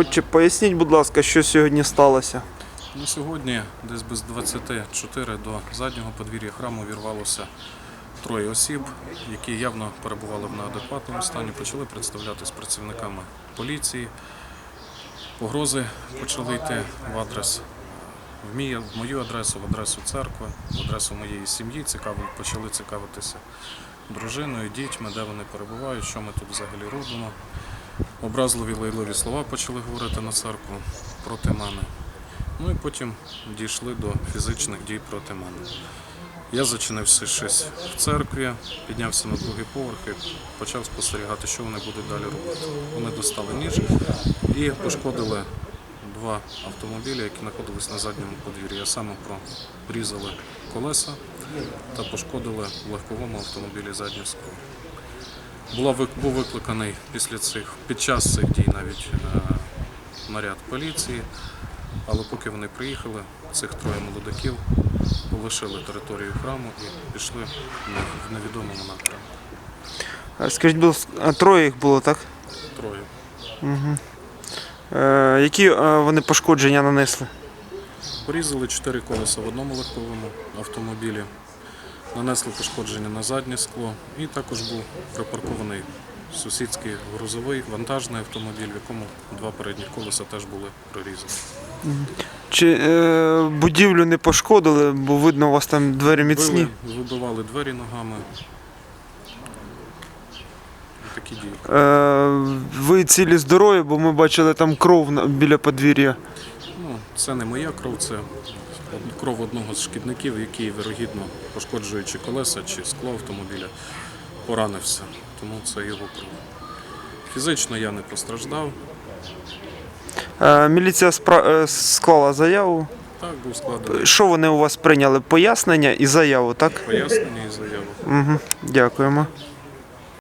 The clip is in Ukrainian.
Отче, поясніть, будь ласка, що сьогодні сталося. Ну, сьогодні, десь без 24 до заднього подвір'я храму вірвалося троє осіб, які явно перебували в неадекватному стані, почали представлятись працівниками поліції. Погрози почали йти в адрес в, мій, в мою адресу, в адресу церкви, в адресу моєї сім'ї. Цікаво, почали цікавитися дружиною, дітьми, де вони перебувають, що ми тут взагалі робимо. Образливі лайливі слова почали говорити на церкву проти мене. Ну і потім дійшли до фізичних дій проти мене. Я зачинився щось в церкві, піднявся на другий поверх і почав спостерігати, що вони будуть далі робити. Вони достали ніж і пошкодили два автомобілі, які знаходились на задньому подвір'ї. А саме прорізали колеса та пошкодили в легковому автомобілі заднє скло. Була був викликаний після цих під час цих дій навіть е, наряд поліції. Але поки вони приїхали, цих троє молодиків полишили територію храму і пішли в невідомому напрямку. Скажіть, а троє їх було, так? Троє. Е, які е, вони пошкодження нанесли? Порізали чотири колеса в одному легковому автомобілі, нанесли пошкодження на заднє скло і також був припаркований сусідський грузовий вантажний автомобіль, в якому два передні колеса теж були прорізані. Чи е, будівлю не пошкодили, бо видно, у вас там двері міцні. Били, вибивали двері ногами. Такі дії. Е, ви цілі здорові, бо ми бачили там кров на- біля подвір'я. Ну, це не моя кров, це кров одного з шкідників, який, вирогідно, пошкоджуючи колеса чи скло автомобіля, поранився. Тому це його кров. Фізично я не постраждав. Е, міліція спра- е, склала заяву. Так, був складений Що вони у вас прийняли? Пояснення і заяву, так? пояснення і заява. Угу. Дякуємо.